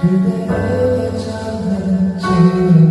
그대에게 전해진